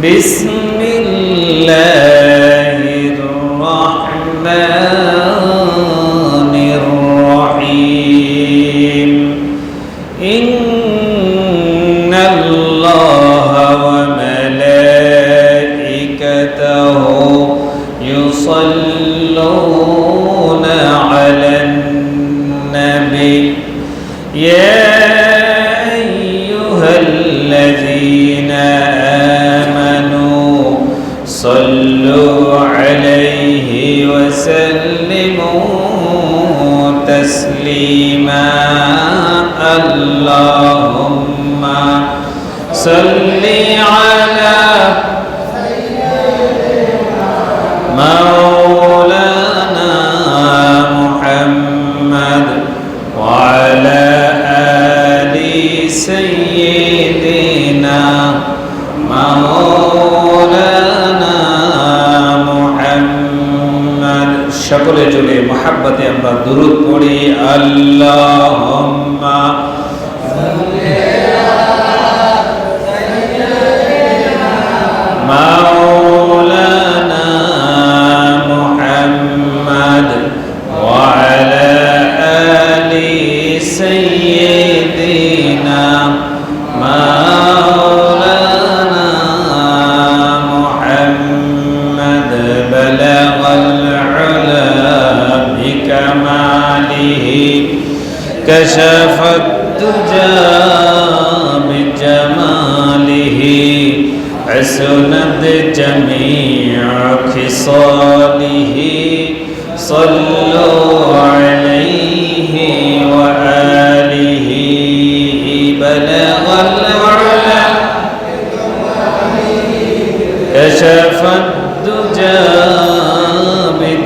Miss. اللهم صل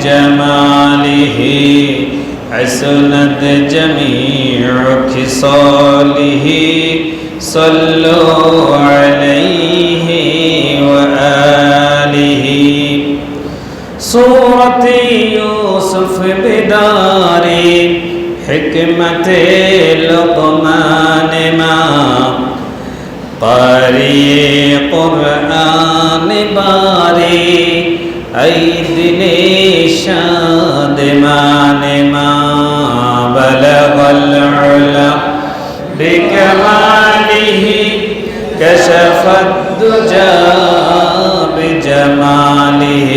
بجماله حسنت جميع خصاله. صلوا عليه وآله. سورة يوسف بدار حكمة لقمان ما. قاري قرآن باري شاد مان ما بلغ العلا بكماله كشف الدجى بجماله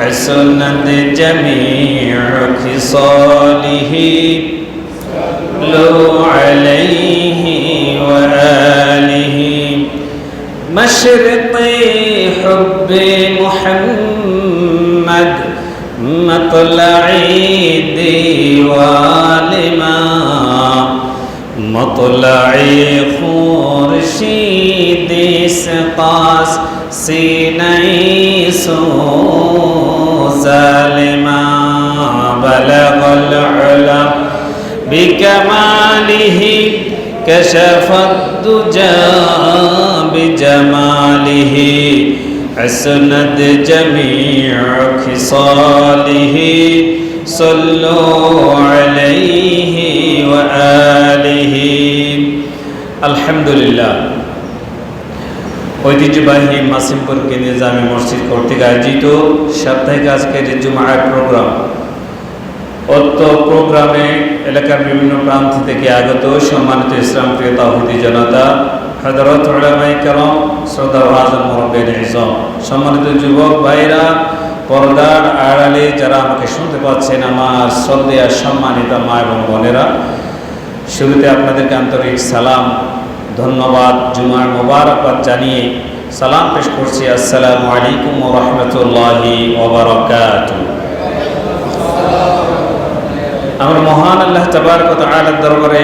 حسنت جميع خصاله لو عليه وآله مشرق حب محمد مطلع دیوالما مطلع خورشید سقاس سيني سو سالما بلغ العلا بكماله كشف الدجى بجماله. حسنت جميع خصاله صلوا عليه وآله الحمد لله ঐতিহ্যবাহী মাসিমপুর কেন্দ্রীয় জামে মসজিদ কর্তৃক আয়োজিত সাপ্তাহিক আজকের জুমার প্রোগ্রাম অত্য প্রোগ্রামে এলাকার বিভিন্ন প্রান্ত থেকে আগত সম্মানিত ইসলাম প্রিয় তাহিদি জনতা শ্রদ্ধা সম্মানিত যুবক ভাইরা পর্দার আড়ালে যারা আমাকে শুনতে পাচ্ছেন, আমার শ্রদ্ধেয়া সম্মানিত মা এবং বোনেরা, শুরুতে আপনাদেরকে আন্তরিক সালাম, ধন্যবাদ, জুমার মোবারকবাদ জানিয়ে সালাম পেশ করছি। আসসালামু আলাইকুম রহমতুল্লাহি ওবরাকাতুহ আমার মহান আল্লাহ তাবারকত আলার দরবারে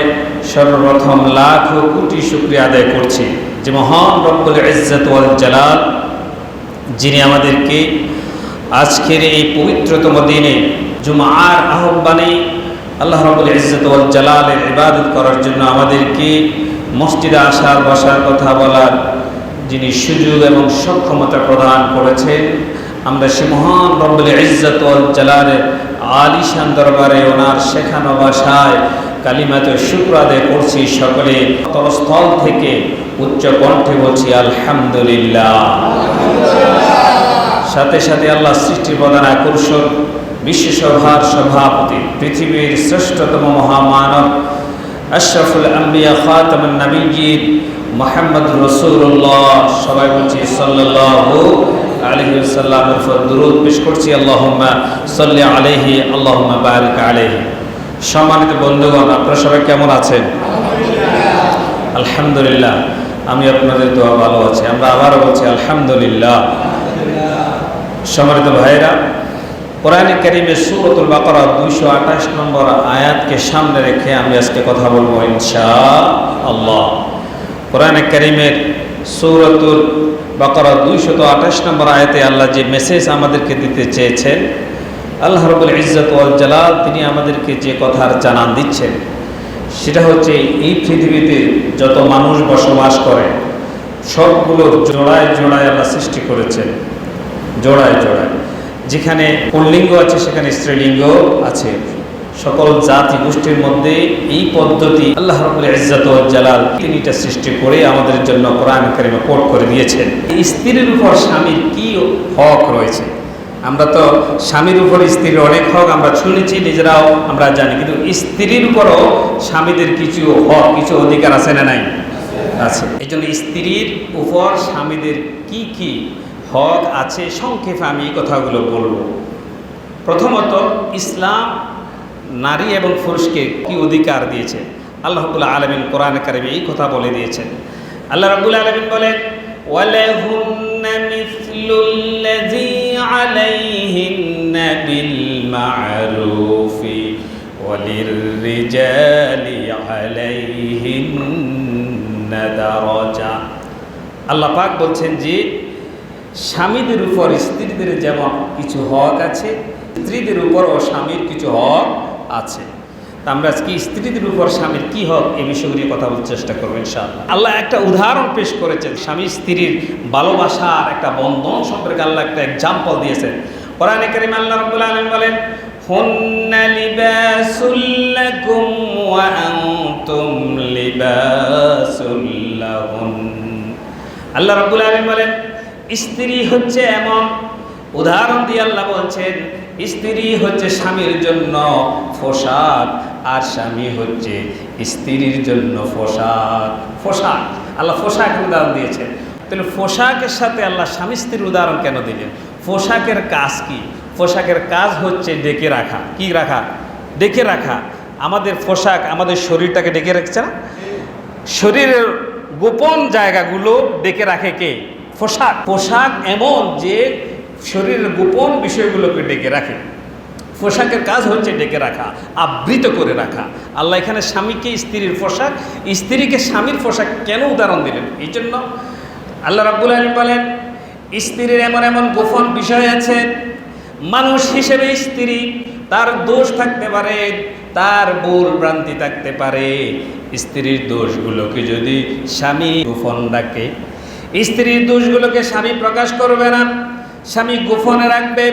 সর্বপ্রথম লাখ কোটি শুক্রিয়া আদায় করছি যে মহান রব্বুল ইজ্জত ওয়াল জালাল, যিনি আমাদেরকে আজকের এই পবিত্রতম দিনে জুমার আহ্বানে আল্লাহ রব্বুল ইজ্জত ওয়াল জালালের ইবাদত করার জন্য আমাদেরকে মসজিদে আসার, বসার কথা বলার যিনি সুযোগ এবং সক্ষমতা প্রদান করেছেন, আমরা সে মহান রব্বুল ইজ্জত ওয়াল জালালের আলিশান দরবারে ওনার শেখানো ভাষায় কালিমাতে শুক্র আদায় করছি সকলে। তলস্থল থেকে উচ্চ কণ্ঠে বলছি, আলহামদুলিল্লাহ। সাথে সাথে আল্লাহ সৃষ্টি প্রধান আকর্ষণ, বিশ্বসভার সভাপতি, পৃথিবীর শ্রেষ্ঠতম মহামানব, আশরাফুল আম্বিয়া খাতামান নবীজির মোহাম্মদ রসুল্লাহ সবাই বলছি, সাল্লাল্লাহু আলাইহি ওয়াসাল্লামের উপর দুরূদ পেশ করছি। আল্লাহুম্মা সাল্লি আলাইহি, আল্লাহুম্মা বারিক আলাইহি। সম্মানিত বন্ধুগণ, আপনারা সবাই কেমন আছেন? আলহামদুলিল্লাহ, আমি আপনাদের দোয়া ভালো আছি। আমরা আবারও বলছি আলহামদুলিল্লাহ। সম্মানিত ভাইরা কোরআনে কারিমে সুরতুল বাকরা দুইশো আঠাশ নম্বর আয়াতকে সামনে রেখে আমি আজকে কথা বলব ইনশা আল্লাহ কোরআনে কারিমের সৌরতুল বাকরা দুইশত আঠাশ নম্বর আয়াতে আল্লাহ যে মেসেজ আমাদেরকে দিতে চেয়েছেন আল্লাহ রবুল ইজ্জত ওয়াল জালাল, তিনি আমাদেরকে যে কথার জানান দিচ্ছেন, সেটা হচ্ছে এই পৃথিবীতে যত মানুষ বসবাস করে, সবগুলোর জোড়ায় জোড়ায় আল্লাহ সৃষ্টি করেছেন, জোড়ায় জোড়ায়। যেখানে পুল্লিঙ্গ আছে, সেখানে স্ত্রীলিঙ্গ আছে। সকল জাতি গোষ্ঠীর মধ্যে এই পদ্ধতি আল্লাহ রবুল ওয়াল জালাল তিনিটা সৃষ্টি করে আমাদের জন্য কোরআন কারিমে কোট করে দিয়েছেন। স্ত্রীর উপর স্বামীর কি হক রয়েছে? আমরা তো স্বামীর উপর স্ত্রীর অনেক হক আমরা শুনেছি, নিজেরাও আমরা জানি। কিন্তু স্ত্রীর উপরও স্বামীদের কিছু হক, কিছু অধিকার আছে না নাই? আছে। এই জন্য স্ত্রীর উপর স্বামীদের কি কি হক আছে সংক্ষেপে আমি এই কথাগুলো বলব। প্রথমত, ইসলাম নারী এবং পুরুষকে কি অধিকার দিয়েছে? আল্লাহবুল্লা আলমিন কোরআন কারিমে এই কথা বলে দিয়েছেন। আল্লাহ রবুল্লা আলমিন বলেন عليهن بالمعروف وللرجال عليهن درجة আল্লাহ পাক বলছেন যে স্বামীদের উপর স্ত্রীদের যেমন কিছু হক আছে স্ত্রীদের উপরও স্বামীর কিছু হক আছে তা আমরা আজকে স্ত্রীদের উপর স্বামীর কি হক এই বিষয়গুলো নিয়ে কথা বলার চেষ্টা করব ইনশাআল্লাহ। আল্লাহ একটা উদাহরণ পেশ করেছেন, স্বামী স্ত্রীর ভালোবাসার একটা বন্ধন সম্পর্কে আল্লাহ একটা এক্সাম্পল দিয়েছেন। কোরআনে কারিম আল্লাহ রাব্বুল আলামিন বলেন, হুন্না লিবাসুল লাকুম ওয়া আনতুম লিবাসুল লাহুন। আল্লাহ রাব্বুল আলামিন বলেন, স্ত্রী হচ্ছে এমন উদাহরণ দিয়ে আল্লাহ বলছেন, স্ত্রী হচ্ছে স্বামীর জন্য পোশাক আর স্বামী হচ্ছে স্ত্রীর জন্য পোশাক পোশাক। আল্লাহ পোশাকের উদাহরণ দিয়েছেন। তাহলে পোশাকের সাথে আল্লাহ স্বামী স্ত্রীর উদাহরণ কেন দিলেন? পোশাকের কাজ কি? পোশাকের কাজ হচ্ছে ডেকে রাখা। কি রাখা? ডেকে রাখা। আমাদের পোশাক আমাদের শরীরটাকে ডেকে রাখছে না? শরীরের গোপন জায়গাগুলো ডেকে রাখে কে? পোশাক। পোশাক এমন যে শরীরের গোপন বিষয়গুলোকে ডেকে রাখে। পোশাকের কাজ হচ্ছে ডেকে রাখা, আবৃত করে রাখা। আল্লাহ এখানে স্বামীকে, স্ত্রীর পোশাক, স্ত্রীকে স্বামীর পোশাক কেন উদাহরণ দিলেন? এই জন্য আল্লাহ রাব্বুল আলম বলেন, স্ত্রীর এমন এমন গোপন বিষয় আছে, মানুষ হিসেবে স্ত্রী তার দোষ থাকতে পারে, তার ভুল ভ্রান্তি থাকতে পারে। স্ত্রীর দোষগুলোকে যদি স্বামী গোপন রাখে, স্ত্রীর দোষগুলোকে স্বামী প্রকাশ করবে না, স্বামী গোপনে রাখবে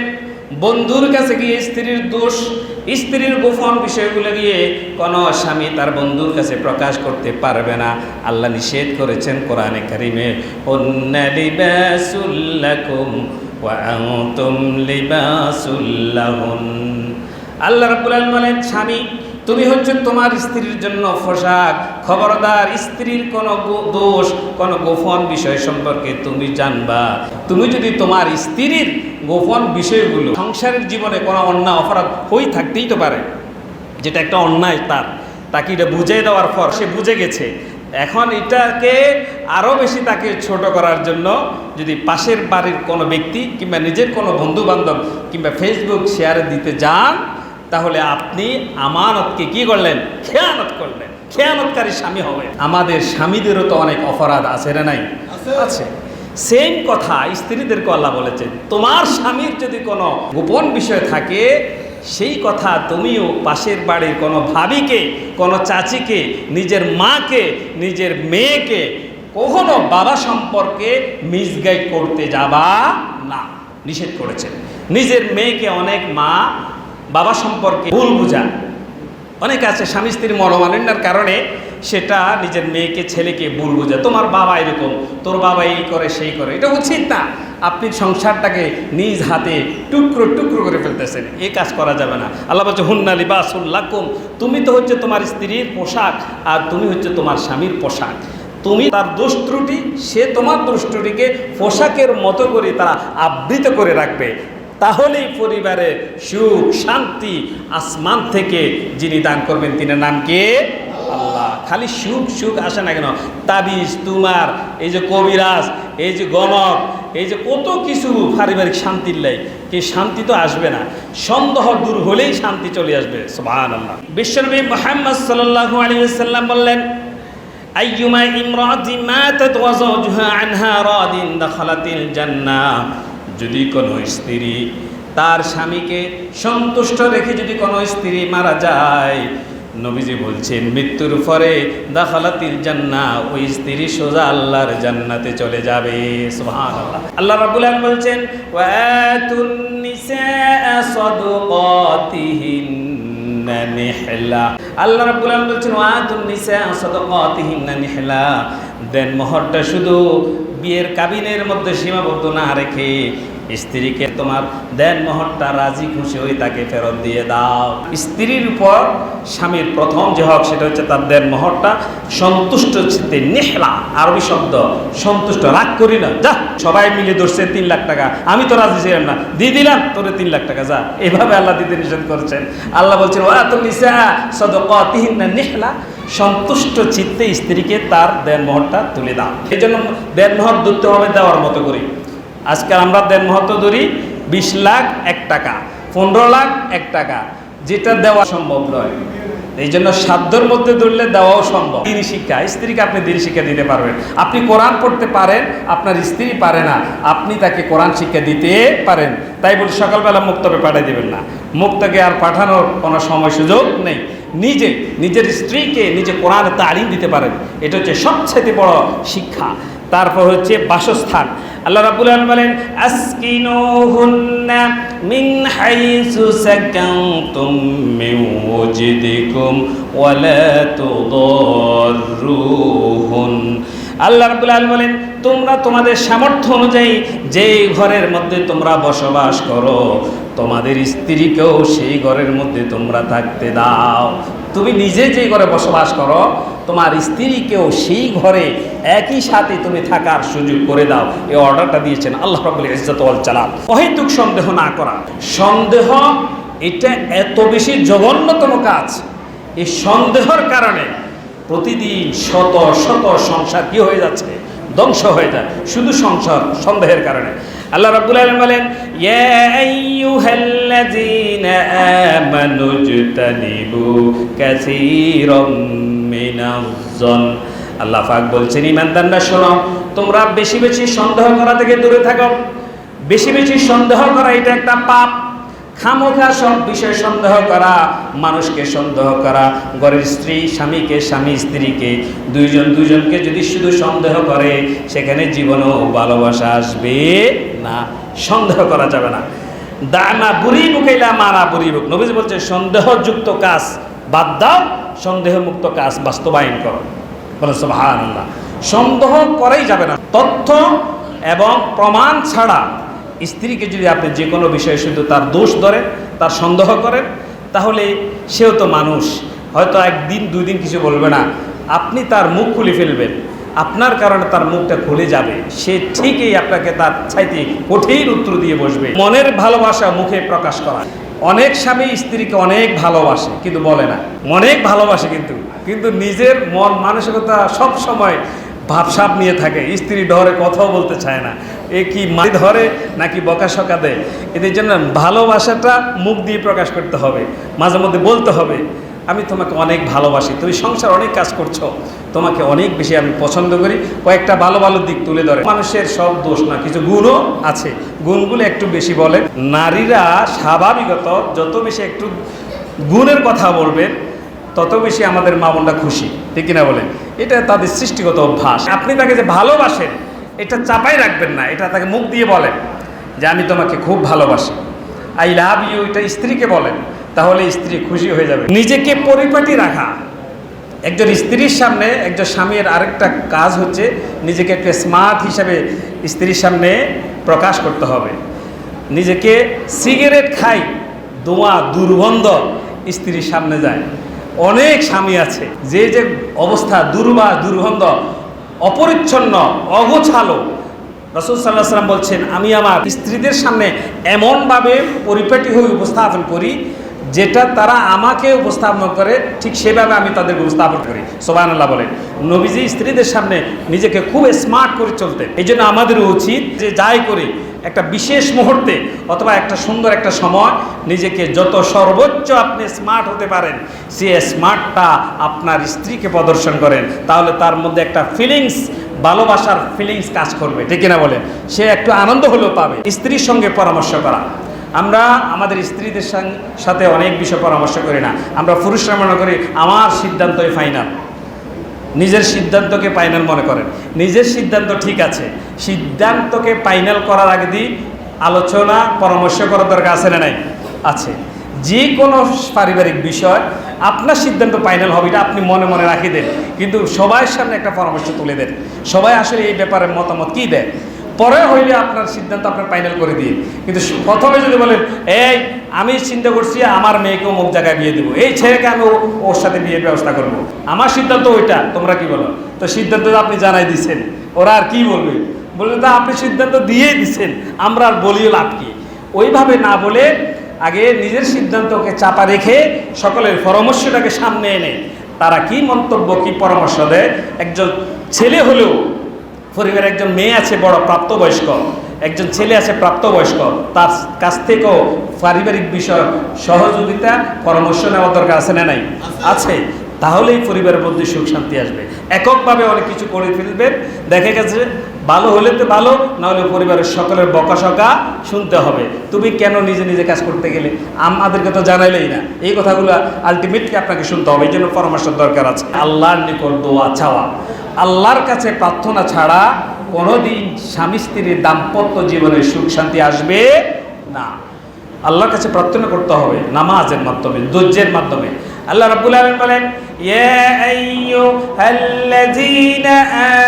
বন্ধুর কাছে গিয়ে স্ত্রীর দোষ, স্ত্রীর গোপন বিষয়গুলো গিয়ে কোনো স্বামী তার বন্ধুর কাছে প্রকাশ করতে পারবে না। আল্লাহ নিষেধ করেছেন কোরআনে কারিমে আল্লাহ রাবুল বলেন, স্বামী তুমি হচ্ছে তোমার স্ত্রীর জন্য পোশাক। খবরদার স্ত্রীর কোনো দোষ, কোনো গোপন বিষয় সম্পর্কে তুমি জানবা। তুমি যদি তোমার স্ত্রীর গোপন বিষয়গুলো সংসারের জীবনে কোনো অন্যায়, অপরাধ হয়ে থাকতেই তো পারে, যেটা একটা অন্যায় তার, তাকে এটা বুঝিয়ে দেওয়ার পর সে বুঝে গেছে। এখন এটাকে আরও বেশি তাকে ছোট করার জন্য যদি পাশের বাড়ির কোনো ব্যক্তি কিংবা নিজের কোনো বন্ধু বান্ধব কিংবা ফেসবুক শেয়ারে দিতে যান তাহলে আপনি আমানতকে কি করলেন? খেয়ানত করলেন। খেয়ানতকারী স্বামী হবে। আমাদের স্বামীদেরও তো অনেক অপরাধ আছে না নাই? আছে। সেম কথা স্ত্রীদেরকে আল্লাহ বলেছেন তোমার স্বামীর যদি কোনো গোপন বিষয় থাকে সেই কথা তুমিও পাশের বাড়ির কোনো ভাবিকে কোনো চাচিকে নিজের মাকে নিজের মেয়েকে কখনো বাবা সম্পর্কে মিসগাইড করতে যাবা না। নিষেধ করেছেন। নিজের মেয়েকে অনেক মা বাবা সম্পর্কে ভুল বুঝান অনেক আছে, স্বামী স্ত্রীর মনোমালিন্যার কারণে সেটা নিজের মেয়েকে, ছেলেকে ভুল বোঝায় তোমার বাবা এরকম, তোর বাবা এই করে, সেই করে। এটা উচিত না। আপনি সংসারটাকে নিজ হাতে টুকরো টুকরো করে ফেলতেছেন। এই কাজ করা যাবে না। আল্লাহ বলছে, হুন্না লিবাসুল্লাকুম তুমি তো হচ্ছে তোমার স্ত্রীর পোশাক, আর তুমি হচ্ছে তোমার স্বামীর পোশাক। তুমি তার দোষ ত্রুটি, সে তোমার দোষ পোশাকের মতো করে তারা আবৃত করে রাখবে। তাহলেই পরিবারে সুখ, শান্তি, আসমান থেকে যিনি দান করবেন তিনি নাম কে? আল্লাহ। খালি সুখ সুখ আসে না কেন? তাবিজ, তুমার, এই যে কবিরাজ, এই যে গণক, এই যে কত কিছু পারিবারিক শান্তির লাই। কি শান্তি তো আসবে না। সন্দেহ দূর হলেই শান্তি চলে আসবে। সোহান আল্লাহ বিশ্বনবী মোহাম্মদ সাল্লাহ আলিয়াল্লাম বললেন, আইয়ুমা ইমরাতি মাতাত ওয়াজাউজুহা আনহা রাদিন দাখালাতিল জান্নাহ। যদি কোনো স্ত্রী তার স্বামীকে সন্তুষ্ট রেখে যদি কোনো স্ত্রী মারা যায়, নবীজি বলছেন, মৃত্যুর পরে দাখালাতিল জান্না ওই স্ত্রী সোজা আল্লাহর জান্নাতে চলে যাবে। আল্লাহ রাব্বুল আলামিন বলছেন আল্লাহ আলামিন বলছেন দেন মোহরটা শুধু বিয়ের কাবিনের মধ্যে সীমাবদ্ধ না রেখে স্ত্রীকে তোমার দেন মোহরটা রাজি খুশি হয়ে তাকে ফেরত দিয়ে দাও। স্ত্রীর উপর স্বামীর প্রথম যে হক সেটা হচ্ছে তার দেন মহরটা সন্তুষ্ট চিত্তে নেহলা আরবি শব্দ, সন্তুষ্ট রাগ করি না। যা, সবাই মিলে ধরছে তিন লাখ টাকা। আমি তো রাজি ছিলাম না। দিয়ে দিলাম, তোরে তিন লাখ টাকা, যা। এভাবে আল্লাহ দিতে নিষেধ করছেন। আল্লাহ বলছেন ওরা তো নিসা সদকিন না নেহলা। সন্তুষ্ট চিত্তে স্ত্রীকে তার দেনমোহরটা তুলে দাও। এই জন্য দেনমোহর ধরতে হবে দেওয়ার মতো করি। আজকাল আমরা দেনমোহর তো ধরি বিশ লাখ এক টাকা, পনেরো লাখ এক টাকা, যেটা দেওয়া সম্ভব নয়। এই জন্য সাধ্যর মধ্যে ধরলে দেওয়াও সম্ভব। দিনী শিক্ষা, স্ত্রীকে আপনি দিনী শিক্ষা দিতে পারবেন। আপনি কোরআন পড়তে পারেন, আপনার স্ত্রী পারে না। আপনি তাকে কোরআন শিক্ষা দিতে পারেন। তাই বলে সকালবেলা মুক্তবে পাঠিয়ে দেবেন না। মুক্তকে আর পাঠানোর কোনো সময় সুযোগ নেই। নিজে, নিজের স্ত্রীকে নিজে কোরআনে তালিম দিতে পারেন। এটা হচ্ছে সবচেয়ে বড় শিক্ষা। তারপর হচ্ছে বাসস্থান। আল্লাহ আলামিন বলেন মিন আল্লাহ রাব্বুল আলামিন বলেন, তোমরা তোমাদের সামর্থ্য অনুযায়ী যেই ঘরের মধ্যে তোমরা বসবাস করো তোমাদের স্ত্রীকেও সেই ঘরের মধ্যে তোমরা থাকতে দাও। তুমি নিজে যে ঘরে বসবাস করো, তোমার স্ত্রীকেও সেই ঘরে একই সাথে তুমি থাকার সুযোগ করে দাও। এই অর্ডারটা দিয়েছেন আল্লাহ রাবুল ওয়াল জালাল। অহেতুক সন্দেহ না করা। সন্দেহ এটা এত বেশি জঘন্যতম কাজ। এই সন্দেহর কারণে প্রতিদিন শত শত সংসার কি হয়ে যাচ্ছে? ধ্বংস হয়ে যায়। শুধু সংসার, সন্দেহের কারণে। আল্লাহ রাব্বুল আলামিন বলেন, ইয়া আইয়ুহাল্লাযীনা আমানু জুতানিবু কাসীরাম মিনাজ-জন আল্লাহ পাক বলছেন, ঈমানদাররা শোনো, তোমরা বেশি বেশি সন্দেহ করা থেকে দূরে থাকো। বেশি বেশি সন্দেহ করা এটা একটা পাপ। খামোখা সব বিষয়ে সন্দেহ করা, মানুষকে সন্দেহ করা, ঘরের স্ত্রী, স্বামীকে, স্বামী স্ত্রীকে, দুইজন দুইজনকে যদি শুধু সন্দেহ করে, সেখানে জীবনেও ভালোবাসা আসবে না, সন্দেহ করা যাবে না। দানা বুড়ি বুকাইলা মারা বুড়ি বুক। নবীজ বলছে, সন্দেহযুক্ত কাজ বাদ দাও, সন্দেহমুক্ত কাজ বাস্তবায়ন করো। সন্দেহ করাই যাবে না। তথ্য এবং প্রমাণ ছাড়া স্ত্রীকে যদি আপনি যে কোনো বিষয়ে শুধু তার দোষ ধরেন, তার সন্দেহ করেন, তাহলে সেও তো মানুষ। হয়তো একদিন দুই দিন কিছু বলবে না। আপনি তার মুখ খুলে ফেলবেন। আপনার কারণে তার মুখটা খুলে যাবে। সে ঠিকই আপনাকে তার চাইতে কঠিন উত্তর দিয়ে বসবে। মনের ভালোবাসা মুখে প্রকাশ করা। অনেক স্বামী স্ত্রীকে অনেক ভালোবাসে, কিন্তু বলে না। অনেক ভালোবাসে কিন্তু। কিন্তু নিজের মন, মানসিকতা সব সময় ভাবসাপ নিয়ে থাকে। স্ত্রী ডরে কথাও বলতে চায় না। এ কি মারি ধরে নাকি বকা সকা দেয়? এদের জন্য ভালোবাসাটা মুখ দিয়ে প্রকাশ করতে হবে, মাঝে মধ্যে বলতে হবে, আমি তোমাকে অনেক ভালোবাসি, তুমি সংসার অনেক কাজ করছ, তোমাকে অনেক বেশি আমি পছন্দ করি, কয়েকটা ভালো ভালো দিক তুলে ধরে। মানুষের সব দোষ না, কিছু গুণও আছে। গুণগুলো একটু বেশি বলে নারীরা স্বাভাবিকত যত বেশি একটু গুণের কথা বলবেন তত বেশি আমাদের মা বোনরা খুশি। ঠিক কিনা বলেন? এটা তাদের সৃষ্টিগত অভ্যাস। আপনি তাকে যে ভালোবাসেন, এটা চাপাই রাখবেন না, এটা তাকে মুখ দিয়ে বলেন যে, আমি তোমাকে খুব ভালোবাসি। আই লাভ ইউ এটা স্ত্রীকে বলেন, তাহলে স্ত্রী খুশি হয়ে যাবে। নিজেকে পরিপাটি রাখা। একজন স্ত্রীর সামনে একজন স্বামীর আরেকটা কাজ হচ্ছে নিজেকে একটা স্মার্ট হিসাবে স্ত্রীর সামনে প্রকাশ করতে হবে। নিজেকে সিগারেট খাই, দোয়া দুর্গন্ধ স্ত্রীর সামনে যায়। অনেক স্বামী আছে, যে যে অবস্থা দুর্বা দুর্গন্ধ, অপরিচ্ছন্ন, অগোছালো। রসুল সাল্লাহ সাল্লাম বলছেন, আমি আমার স্ত্রীদের সামনে এমনভাবে পরিপাটি হয়ে উপস্থাপন করি যেটা তারা আমাকে উপস্থাপন করে, ঠিক সেভাবে আমি তাদের উপস্থাপন করি। সোবান আল্লাহ বলেন। নবীজি স্ত্রীদের সামনে নিজেকে খুব স্মার্ট করে চলতেন। এই জন্য আমাদের উচিত যে যাই করি একটা বিশেষ মুহূর্তে অথবা একটা সুন্দর একটা সময় নিজেকে যত সর্বোচ্চ আপনি স্মার্ট হতে পারেন, সে স্মার্টটা আপনার স্ত্রীকে প্রদর্শন করেন, তাহলে তার মধ্যে একটা ফিলিংস ভালোবাসার ফিলিংস কাজ করবে। ঠিক না বলেন? সে একটু আনন্দ হলেও পাবে। স্ত্রীর সঙ্গে পরামর্শ করা। আমরা আমাদের স্ত্রীদের সাথে অনেক বিষয় পরামর্শ করি না। আমরা পুরুষরা মনে করি, আমার সিদ্ধান্তই ফাইনাল নিজের সিদ্ধান্তকে ফাইনাল মনে করেন। নিজের সিদ্ধান্ত ঠিক আছে। সিদ্ধান্তকে ফাইনাল করার আগে দিয়ে আলোচনা, পরামর্শ করার দরকার আছে না নাই? আছে। যে কোনো পারিবারিক বিষয়, আপনার সিদ্ধান্ত ফাইনাল হবে এটা আপনি মনে মনে রাখি দেন। কিন্তু সবাই সামনে একটা পরামর্শ তুলে দেন। সবাই আসলে এই ব্যাপারে মতামত কী দেয়? পরে হইলে আপনার সিদ্ধান্ত আপনার ফাইনাল করে দিয়ে কিন্তু প্রথমে যদি বলেন, এই, আমি চিন্তা করছি, আমার মেয়েকে অমুক জায়গায় বিয়ে দেবো। এই ছেলেকে আমি ওর সাথে বিয়ের ব্যবস্থা করব। আমার সিদ্ধান্ত ওইটা, তোমরা কি বলো? তো সিদ্ধান্ত আপনি জানাই দিচ্ছেন ওরা আর কি বলবে? বলবে তা আপনি সিদ্ধান্ত দিয়েই দিচ্ছেন আমরা আর বলিও লাভ কি? ওইভাবে না বলে আগে নিজের সিদ্ধান্তকে চাপা রেখে সকলের পরামর্শটাকে সামনে এনে তারা কি মন্তব্য, কি পরামর্শ দেয়? একজন ছেলে হলেও পরিবারে একজন মেয়ে আছে বড়, প্রাপ্তবয়স্ক। একজন ছেলে আছে প্রাপ্তবয়স্ক। তার কাছ থেকেও পারিবারিক বিষয় সহযোগিতা, পরামর্শ নেওয়ার দরকার আছে না নাই? আছে। তাহলেই পরিবারের মধ্যে সুখ শান্তি আসবে। এককভাবে অনেক কিছু করে ফেলবেন। দেখা গেছে ভালো হলে তো ভালো না হলে পরিবারের সকলের বকাশকা শুনতে হবে। তুমি কেন নিজে নিজে কাজ করতে গেলে? আমাদেরকে তো জানাইলেই না। এই কথাগুলো আলটিমেটলি আপনাকে শুনতে হবে, এই জন্য পরামর্শের দরকার আছে। আল্লাহর নিকট দোয়া চাওয়া। আল্লাহর কাছে প্রার্থনা ছাড়া কোনোদিন স্বামী স্ত্রীর দাম্পত্য জীবনে সুখ শান্তি আসবে না। আল্লাহর কাছে প্রার্থনা করতে হবে নামাজের মাধ্যমে, ধৈর্যের মাধ্যমে। আল্লাহ রাব্বুল আলামিন বলেন ইয়া আইয়ুহাল্লাযীনা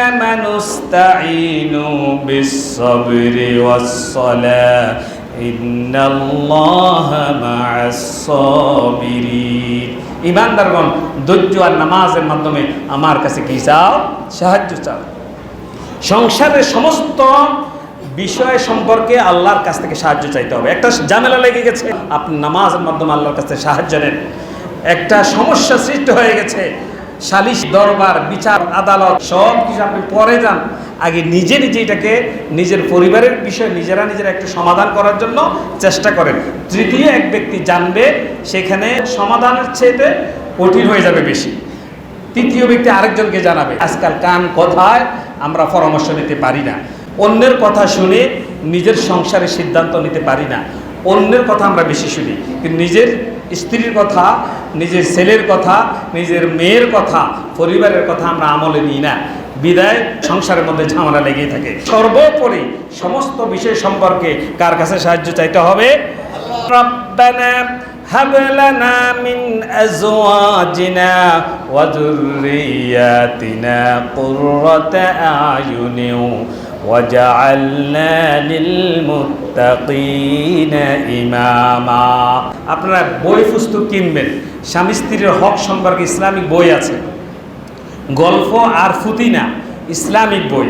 আমানু ইসতাঈনু বিস-সাবরি ওয়াস-সালাহ ইন্নাল্লাহা মা'আস-সাবিরিন ইমানদারগণ ধৈর্য আর নামাজের মাধ্যমে আমার কাছে কি চাও? সাহায্য চাও। সংসারের সমস্ত বিষয় সম্পর্কে আল্লাহর কাছ থেকে সাহায্য চাইতে হবে। একটা ঝামেলা লেগে গেছে। আপনি নামাজের মাধ্যমে আল্লাহর কাছ সাহায্য নেন। একটা সমস্যা সৃষ্টি হয়ে গেছে। সালিশ দরবার, বিচার, আদালত সব কিছু আপনি পরে যান। আগে নিজে নিজে এটাকে নিজের পরিবারের বিষয়ে নিজেরা নিজেরা একটু সমাধান করার জন্য চেষ্টা করেন। তৃতীয় এক ব্যক্তি জানবে, সেখানে সমাধানের চেয়েতে কঠিন হয়ে যাবে বেশি। তৃতীয় ব্যক্তি আরেকজনকে জানাবে, আজকাল কান কথায় আমরা পরামর্শ নিতে পারি না। অন্যের কথা শুনে নিজের সংসারে সিদ্ধান্ত নিতে পারি না। অন্যের কথা আমরা বেশি শুনি। কিন্তু নিজের স্ত্রীর কথা নিজের ছেলের কথা নিজের মেয়ের কথা পরিবারের কথা আমরা আমলে নিই না বিদায় সংসারের মধ্যে ঝামেলা লেগেই থাকে সর্বোপরি সমস্ত বিষয় সম্পর্কে কার কাছে সাহায্য চাইতে হবে রব্বানা هب لنا من أزواجنا وذرياتنا قرة أعين وجعلنا للمتقين إماما আপনারা বই পুস্তক কিনবেন। স্বামী স্ত্রীর হক সম্পর্কে ইসলামিক বই আছে। গল্প আর ফুতিনা ইসলামিক বই।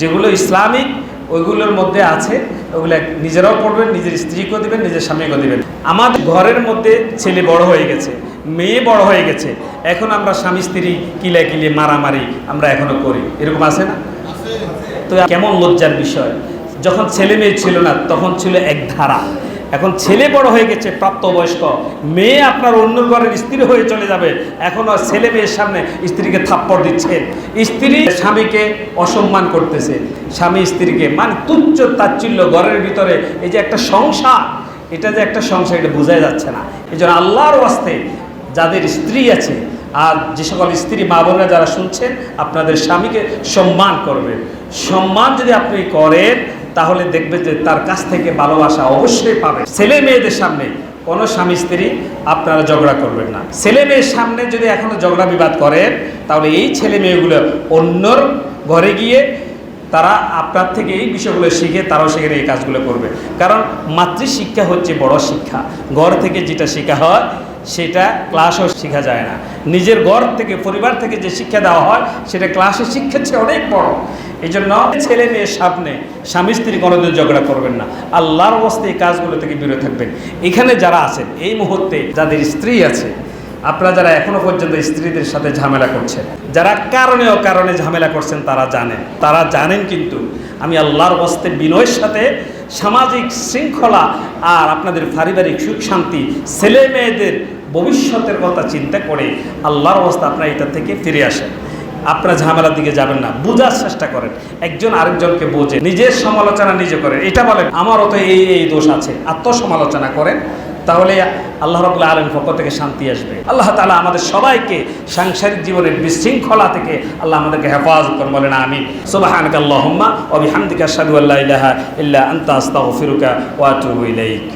যেগুলো ইসলামিক, ওইগুলোর মধ্যে আছে। ওগুলো নিজেরাও পড়বেন, নিজের স্ত্রীকেও দিবেন, নিজের স্বামীকেও দিবেন। আমাদের ঘরের মধ্যে ছেলে বড় হয়ে গেছে, মেয়ে বড় হয়ে গেছে। এখন আমরা স্বামী স্ত্রী কিলে কিলে মারামারি আমরা এখনও করি। এরকম আছে না? তো কেমন লজ্জার বিষয়। যখন ছেলে মেয়ে ছিল না, তখন ছিল এক ধারা। এখন ছেলে বড় হয়ে গেছে, প্রাপ্তবয়স্ক। মেয়ে আপনার অন্য ঘরের স্ত্রী হয়ে চলে যাবে। এখন আর ছেলে মেয়ের সামনে স্ত্রীকে থাপ্পড় দিচ্ছে স্ত্রী স্বামীকে অসম্মান করতেছে। স্বামী স্ত্রীকে মানে তুচ্ছ তাচ্ছিল্য ঘরের ভিতরে, এই যে একটা সংসার, এটা যে একটা সংসার, এটা বোঝা যাচ্ছে না। এই জন্য আল্লাহর ওয়াস্তে যাদের স্ত্রী আছে, আর যে সকল স্ত্রী মা বোনরা যারা শুনছেন, আপনাদের স্বামীকে সম্মান করবেন। সম্মান যদি আপনি করেন তাহলে দেখবে যে তার কাছ থেকে ভালোবাসা অবশ্যই পাবে। ছেলে মেয়েদের সামনে কোনো স্বামী স্ত্রী আপনারা ঝগড়া করবেন না। ছেলে মেয়ের সামনে যদি এখনও ঝগড়া বিবাদ করেন, তাহলে এই ছেলে মেয়েগুলো অন্যর ঘরে গিয়ে তারা আপনার থেকে এই বিষয়গুলো শিখে তারাও সেখানে এই কাজগুলো করবে। কারণ মাতৃশিক্ষা হচ্ছে বড় শিক্ষা। ঘর থেকে যেটা শেখা হয় সেটা ক্লাসও শেখা যায় না। নিজের ঘর থেকে, পরিবার থেকে যে শিক্ষা দেওয়া হয়, সেটা ক্লাসে শিক্ষার চেয়ে অনেক বড়। এই জন্য ছেলে মেয়ের সামনে স্বামী স্ত্রী কোনোদিন ঝগড়া করবেন না। আল্লাহর অবস্থায় এই কাজগুলো থেকে বিরত থাকবেন। এখানে যারা আছেন, এই মুহূর্তে যাদের স্ত্রী আছে, আপনারা যারা এখনও পর্যন্ত স্ত্রীদের সাথে ঝামেলা করছেন, যারা কারণে ও কারণে ঝামেলা করছেন, তারা জানেন। তারা জানেন কিন্তু আমি আল্লাহর বস্তে বিনয়ের সাথে সামাজিক শৃঙ্খলা আর আপনাদের পারিবারিক সুখ শান্তি, ছেলে মেয়েদের ভবিষ্যতের কথা চিন্তা করে আল্লাহর অবস্থা আপনারা এটা থেকে ফিরে আসেন। আপনারা ঝামেলার দিকে যাবেন না, বোঝার চেষ্টা করেন। একজন আরেকজনকে বোঝে, নিজের সমালোচনা নিজে করেন। এটা বলেন, আমারও তো এই এই দোষ আছে, আত্মসমালোচনা করেন, তাহলে আল্লাহ রবুল্লা আলম পক্ষ থেকে শান্তি আসবে। আল্লাহ তালা আমাদের সবাইকে সাংসারিক জীবনের বিশৃঙ্খলা থেকে আল্লাহ আমাদেরকে হেফাজত করেন, বলেন আমি সুবাহানক আল্লাহম্মা অবিহামদিকা সাদু আল্লাহ ইলাহা ইল্লা আন্তা, আস্তাগফিরুকা ওয়া আতুবু ইলাইক।